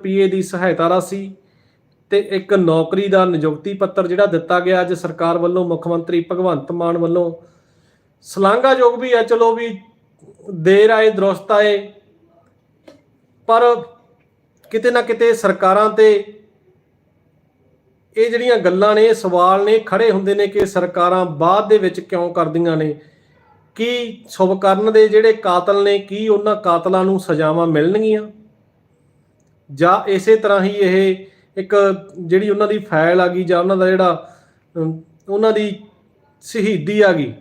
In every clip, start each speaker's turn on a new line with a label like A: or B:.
A: ਰੁਪਏ ਦੀ ਸਹਾਇਤਾ ਰਾਸ਼ੀ ਤੇ ਇੱਕ ਨੌਕਰੀ ਦਾ ਨਿਯੁਕਤੀ ਪੱਤਰ ਜਿਹੜਾ ਦਿੱਤਾ ਗਿਆ ਅੱਜ ਸਰਕਾਰ ਵੱਲੋਂ, ਮੁੱਖ ਮੰਤਰੀ ਭਗਵੰਤ ਮਾਨ ਵੱਲੋਂ। ਸ਼ਲਾਘਾਯੋਗ ਵੀ ਹੈ, ਚਲੋ ਵੀ ਦੇਰ ਆਏ, ਦਰੁਸਤ ਆਏ, ਪਰ ਕਿਤੇ ਨਾ ਕਿਤੇ ਸਰਕਾਰਾਂ ਤੇ ਇਹ ਜਿਹੜੀਆਂ ਗੱਲਾਂ ਨੇ ਸਵਾਲ ਨੇ, ਖੜੇ ਹੁੰਦੇ ਨੇ ਕਿ ਸਰਕਾਰਾਂ ਬਾਅਦ ਦੇ ਵਿੱਚ ਕਿਉਂ ਕਰਦੀਆਂ ਨੇ, ਕੀ ਸ਼ੁਭਕਰਨ ਦੇ ਜਿਹੜੇ ਕਾਤਲ ਨੇ, ਕੀ ਉਹਨਾਂ ਕਾਤਲਾਂ ਨੂੰ ਸਜ਼ਾਵਾਂ ਮਿਲਣਗੀਆਂ? ਜਾਂ ਇਸੇ ਤਰ੍ਹਾਂ ਹੀ ਇਹ ਇੱਕ ਜਿਹੜੀ ਉਹਨਾਂ ਦੀ ਫਾਈਲ ਆ ਗਈ ਜਾਂ ਉਹਨਾਂ ਦਾ ਜਿਹੜਾ ਉਹਨਾਂ ਦੀ ਸ਼ਹੀਦੀ ਆ ਗਈ,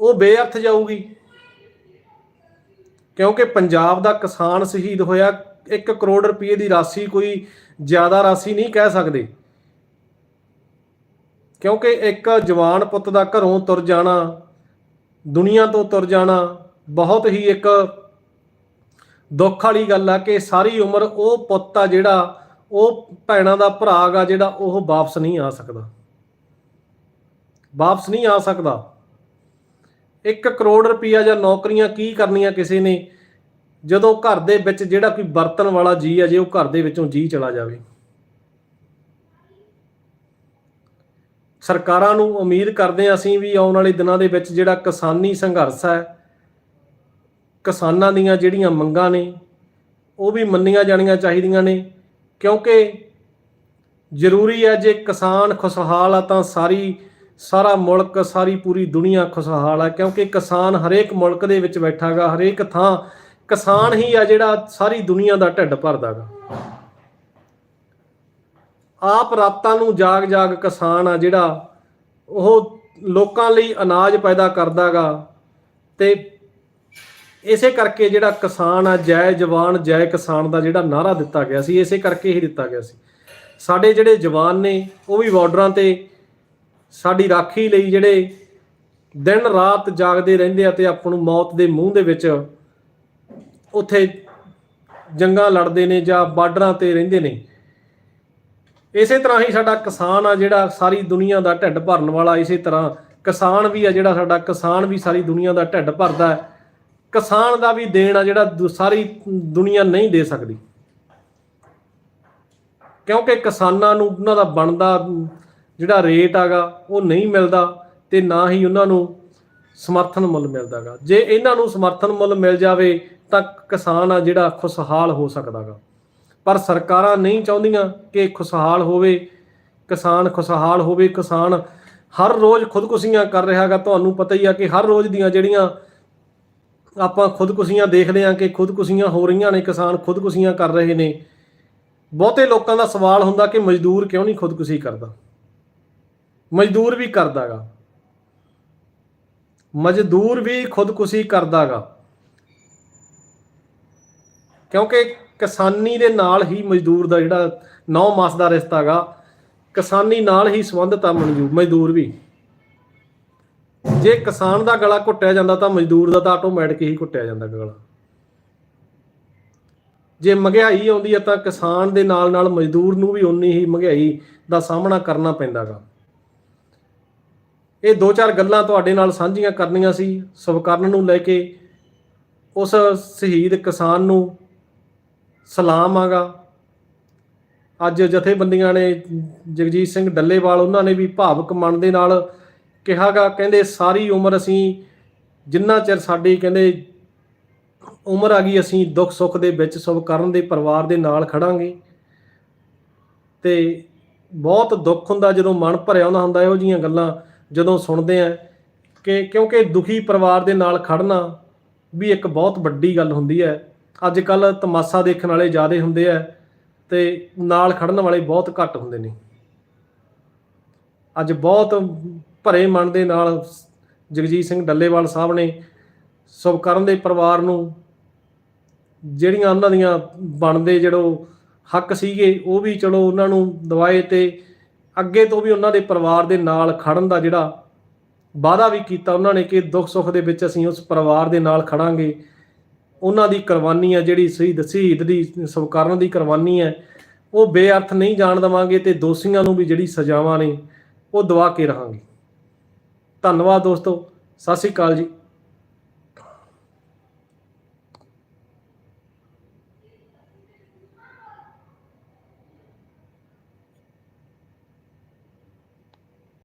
A: ਉਹ ਬੇਅਰਥ ਜਾਊਗੀ। ਕਿਉਂਕਿ ਪੰਜਾਬ ਦਾ ਕਿਸਾਨ ਸ਼ਹੀਦ ਹੋਇਆ 1 ਕਰੋੜ ਰੁਪਏ ਦੀ ਰਾਸ਼ੀ ਕੋਈ ਜ਼ਿਆਦਾ ਰਾਸ਼ੀ ਨਹੀਂ ਕਹਿ ਸਕਦੇ। ਕਿਉਂਕਿ ਇੱਕ ਜਵਾਨ ਪੁੱਤ ਦਾ ਘਰੋਂ ਤੁਰ ਜਾਣਾ, ਦੁਨੀਆ ਤੋਂ ਤੁਰ ਜਾਣਾ, ਬਹੁਤ ਹੀ ਇੱਕ ਦੁੱਖ ਵਾਲੀ ਗੱਲ ਆ ਕਿ ਸਾਰੀ ਉਮਰ ਉਹ ਪੁੱਤ ਆ ਜਿਹੜਾ ਉਹ ਭੈਣਾਂ ਦਾ ਭਰਾ ਗਾ ਜਿਹੜਾ ਉਹ ਵਾਪਸ ਨਹੀਂ ਆ ਸਕਦਾ। ਵਾਪਸ ਨਹੀਂ ਆ ਸਕਦਾ। 1 ਕਰੋੜ ਰੁਪਈਆ ਜਾਂ ਨੌਕਰੀਆਂ ਕੀ ਕਰਨੀਆਂ ਕਿਸੇ ਨੇ? ਜਦੋਂ ਘਰ ਦੇ ਵਿੱਚ ਜਿਹੜਾ ਕੋਈ ਵਰਤਣ ਵਾਲਾ ਜੀ ਆ, ਜੇ ਉਹ ਘਰ ਦੇ ਵਿੱਚੋਂ ਜੀ ਚਲਾ ਜਾਵੇ। ਸਰਕਾਰਾਂ ਨੂੰ ਉਮੀਦ ਕਰਦੇ ਹਾਂ ਅਸੀਂ ਵੀ ਆਉਣ ਵਾਲੇ ਦਿਨਾਂ ਦੇ ਵਿੱਚ ਜਿਹੜਾ ਕਿਸਾਨੀ ਸੰਘਰਸ਼ ਹੈ ਕਿਸਾਨਾਂ ਦੀਆਂ ਜਿਹੜੀਆਂ ਮੰਗਾਂ ਨੇ, ਉਹ ਵੀ ਮੰਨੀਆਂ ਜਾਣੀਆਂ ਚਾਹੀਦੀਆਂ ਨੇ, ਕਿਉਂਕਿ ਜ਼ਰੂਰੀ ਹੈ ਜੇ ਕਿਸਾਨ ਖੁਸ਼ਹਾਲ ਆ ਤਾਂ ਸਾਰੀ, ਸਾਰਾ ਮੁਲਕ, ਸਾਰੀ ਪੂਰੀ ਦੁਨੀਆ ਖੁਸ਼ਹਾਲ ਆ, ਕਿਉਂਕਿ ਕਿਸਾਨ ਹਰੇਕ ਮੁਲਕ ਦੇ ਵਿੱਚ ਬੈਠਾਗਾ, ਹਰੇਕ ਥਾਂ ਕਿਸਾਨ ਹੀ ਆ ਜਿਹੜਾ ਸਾਰੀ ਦੁਨੀਆ ਦਾ ਢਿੱਡ ਭਰਦਾਗਾ। ਆਪ ਰਾਤਾਂ ਨੂੰ ਜਾਗ ਜਾਗ ਕਿਸਾਨ ਆ ਜਿਹੜਾ ਉਹ ਲੋਕਾਂ ਲਈ ਅਨਾਜ ਪੈਦਾ ਕਰਦਾਗਾ ਤੇ ਇਸੇ ਕਰਕੇ ਜਿਹੜਾ ਕਿਸਾਨ ਆ ਜੈ ਜਵਾਨ ਜੈ ਕਿਸਾਨ ਦਾ ਜਿਹੜਾ ਨਾਰਾ ਦਿੱਤਾ ਗਿਆ ਸੀ, ਇਸੇ ਕਰਕੇ ਹੀ ਦਿੱਤਾ ਗਿਆ ਸੀ। ਸਾਡੇ ਜਿਹੜੇ ਜਵਾਨ ਨੇ, ਉਹ ਵੀ ਬਾਰਡਰਾਂ ਤੇ ਸਾਡੀ ਰਾਖੀ ਲਈ ਜਿਹੜੇ ਦਿਨ ਰਾਤ ਜਾਗਦੇ ਰਹਿੰਦੇ ਆ ਤੇ ਆਪਾਂ ਨੂੰ ਮੌਤ ਦੇ ਮੂੰਹ ਦੇ ਵਿੱਚ ਉੱਥੇ ਜੰਗਾਂ ਲੜਦੇ ਨੇ ਜਾਂ ਬਾਰਡਰਾਂ ਤੇ ਰਹਿੰਦੇ ਨੇ। ਇਸੇ ਤਰ੍ਹਾਂ ਹੀ ਸਾਡਾ ਕਿਸਾਨ ਆ ਜਿਹੜਾ ਸਾਰੀ ਦੁਨੀਆ ਦਾ ਢਿੱਡ ਭਰਨ ਵਾਲਾ, ਇਸੇ ਤਰ੍ਹਾਂ ਕਿਸਾਨ ਵੀ ਆ ਜਿਹੜਾ ਸਾਡਾ ਕਿਸਾਨ ਵੀ ਸਾਰੀ ਦੁਨੀਆ ਦਾ ਢਿੱਡ ਭਰਦਾ ਹੈ। ਕਿਸਾਨ ਦਾ ਵੀ ਦੇਣ ਆ ਜਿਹੜਾ ਦੁ- ਸਾਰੀ ਦੁਨੀਆ ਨਹੀਂ ਦੇ ਸਕਦੀ। ਕਿਉਂਕਿ ਕਿਸਾਨਾਂ ਨੂੰ ਉਹਨਾਂ ਦਾ ਬਣਦਾ ਜਿਹੜਾ ਰੇਟ ਆਗਾ, ਉਹ ਨਹੀਂ ਮਿਲਦਾ ਤੇ ਨਾ ਹੀ ਉਹਨਾਂ ਨੂੰ ਸਮਰਥਨ ਮੁੱਲ ਮਿਲਦਾਗਾ। ਜੇ ਇਹਨਾਂ ਨੂੰ ਸਮਰਥਨ ਮੁੱਲ ਮਿਲ ਜਾਵੇ ਤਾਂ ਕਿਸਾਨ ਆ ਜਿਹੜਾ ਖੁਸ਼ਹਾਲ ਹੋ ਸਕਦਾਗਾ। ਪਰ ਸਰਕਾਰਾਂ ਨਹੀਂ ਚਾਹੁੰਦੀਆਂ ਕਿ ਖੁਸ਼ਹਾਲ ਹੋਵੇ, ਕਿਸਾਨ ਖੁਸ਼ਹਾਲ ਹੋਵੇ। ਕਿਸਾਨ ਹਰ ਰੋਜ਼ ਖੁਦਕੁਸ਼ੀਆਂ ਕਰ ਰਿਹਾ ਰਿਹਾਗਾ ਤੁਹਾਨੂੰ ਪਤਾ ਹੀ ਆ ਕਿ ਹਰ ਰੋਜ਼ ਦੀਆਂ ਜਿਹੜੀਆਂ ਆਪਾਂ ਖੁਦਕੁਸ਼ੀਆਂ ਦੇਖਦੇ ਹਾਂ ਕਿ ਖੁਦਕੁਸ਼ੀਆਂ ਹੋ ਰਹੀਆਂ ਨੇ, ਕਿਸਾਨ ਖੁਦਕੁਸ਼ੀਆਂ ਕਰ ਰਹੇ ਨੇ। ਬਹੁਤੇ ਲੋਕਾਂ ਦਾ ਸਵਾਲ ਹੁੰਦਾ ਕਿ ਮਜ਼ਦੂਰ ਕਿਉਂ ਨਹੀਂ ਖੁਦਕੁਸ਼ੀ ਕਰਦਾ? ਮਜ਼ਦੂਰ ਵੀ ਕਰਦਾਗਾ। ਮਜ਼ਦੂਰ ਵੀ ਖੁਦਕੁਸ਼ੀ ਕਰਦਾਗਾ। ਕਿਉਂਕਿ ਕਿਸਾਨੀ ਦੇ ਨਾਲ ਹੀ ਮਜ਼ਦੂਰ ਦਾ ਜਿਹੜਾ 9 ਮਾਸ ਦਾ ਰਿਸ਼ਤਾ ਹੈਗਾ ਕਿਸਾਨੀ ਨਾਲ ਹੀ ਸੰਬੰਧਿਤ ਆ ਮਨਜੂ ਮਜ਼ਦੂਰ ਵੀ। ਜੇ ਕਿਸਾਨ ਦਾ ਗਲਾ ਘੁੱਟਿਆ ਜਾਂਦਾ ਤਾਂ ਮਜ਼ਦੂਰ ਦਾ ਤਾਂ ਆਟੋਮੈਟਿਕ ਹੀ ਘੁੱਟਿਆ ਜਾਂਦਾ ਗਲਾ। ਜੇ ਮਹਿੰਗਾਈ ਆਉਂਦੀ ਹੈ ਤਾਂ ਕਿਸਾਨ ਦੇ ਨਾਲ ਨਾਲ ਮਜ਼ਦੂਰ ਨੂੰ ਵੀ ਉਨੀ ਹੀ ਮਹਿੰਗਾਈ ਦਾ ਸਾਹਮਣਾ ਕਰਨਾ ਪੈਂਦਾਗਾ ਇਹ ਦੋ ਚਾਰ ਗੱਲਾਂ ਤੁਹਾਡੇ ਨਾਲ ਸਾਂਝੀਆਂ ਕਰਨੀਆਂ ਸੀ। ਸਵਕਰਨ ਨੂੰ ਲੈ ਕੇ ਉਸ ਸ਼ਹੀਦ ਕਿਸਾਨ ਨੂੰ ਸਲਾਮ ਆਗਾ। ਅੱਜ ਜਥੇਬੰਦੀਆਂ ਨੇ ਜਗਜੀਤ ਸਿੰਘ ਡੱਲੇਵਾਲ, ਉਹਨਾਂ ਨੇ ਵੀ ਭਾਵਕ ਮਨ ਦੇ ਨਾਲ ਕਿਹਾਗਾ, ਕਹਿੰਦੇ ਸਾਰੀ ਉਮਰ ਅਸੀਂ ਜਿੰਨਾ ਚਿਰ ਸਾਡੀ, ਕਹਿੰਦੇ ਉਮਰ ਆ ਗਈ, ਅਸੀਂ ਦੁੱਖ ਸੁੱਖ ਦੇ ਵਿੱਚ ਸਵਕਰਨ ਦੇ ਪਰਿਵਾਰ ਦੇ ਨਾਲ ਖੜਾਂਗੇ। ਤੇ ਬਹੁਤ ਦੁੱਖ ਹੁੰਦਾ ਜਦੋਂ ਮਨ ਭਰਿਆ ਹੁੰਦਾ ਹੁੰਦਾ ਇਹੋ ਜੀਆਂ ਗੱਲਾਂ ਜਦੋਂ ਸੁਣਦੇ ਆ ਕਿ ਕਿਉਂਕਿ ਦੁਖੀ ਪਰਿਵਾਰ ਦੇ ਨਾਲ ਖੜਨਾ ਵੀ ਇੱਕ ਬਹੁਤ ਵੱਡੀ ਗੱਲ ਹੁੰਦੀ ਹੈ। ਅੱਜ ਕੱਲ ਤਮਾਸ਼ਾ ਦੇਖਣ ਵਾਲੇ ਜ਼ਿਆਦੇ ਹੁੰਦੇ ਆ ਤੇ ਨਾਲ ਖੜਨ ਵਾਲੇ ਬਹੁਤ ਘੱਟ ਹੁੰਦੇ ਨੇ। ਅੱਜ ਬਹੁਤ ਭਰੇ ਮਨ ਦੇ ਨਾਲ ਜਗਜੀਤ ਸਿੰਘ ਡੱਲੇਵਾਲ ਸਾਹਿਬ ਨੇ ਸੁਭਕਰਨ ਦੇ ਪਰਿਵਾਰ ਨੂੰ ਜਿਹੜੀਆਂ ਉਹਨਾਂ ਦੀਆਂ ਬਣਦੇ ਜਿਹੜੋ ਹੱਕ ਸੀਗੇ, ਉਹ ਵੀ ਚਲੋ ਉਹਨਾਂ ਨੂੰ ਦਵਾਏ ਤੇ ਅੱਗੇ ਤੋਂ ਵੀ ਉਹਨਾਂ ਦੇ ਪਰਿਵਾਰ ਦੇ ਨਾਲ ਖੜਨ ਦਾ ਜਿਹੜਾ ਵਾਅਦਾ ਵੀ ਕੀਤਾ ਉਹਨਾਂ ਨੇ ਕਿ ਦੁੱਖ ਸੁੱਖ ਦੇ ਵਿੱਚ ਅਸੀਂ ਉਸ ਪਰਿਵਾਰ ਦੇ ਨਾਲ ਖੜਾਂਗੇ। ਉਹਨਾਂ ਦੀ ਕੁਰਬਾਨੀ ਆ ਜਿਹੜੀ ਸ਼ਹੀਦ ਸ਼ਹੀਦ ਦੀ, ਸਵਕਰਨ ਦੀ ਕੁਰਬਾਨੀ ਹੈ ਉਹ ਬੇਅਰਥ ਨਹੀਂ ਜਾਣ ਦੇਵਾਂਗੇ ਤੇ ਦੋਸ਼ੀਆਂ ਨੂੰ ਵੀ ਜਿਹੜੀ ਸਜ਼ਾਵਾਂ ਨੇ ਉਹ ਦਵਾ ਕੇ ਰਹਾਂਗੇ। ਧੰਨਵਾਦ ਦੋਸਤੋ ਸਤਿ ਸ਼੍ਰੀ ਅਕਾਲ ਜੀ।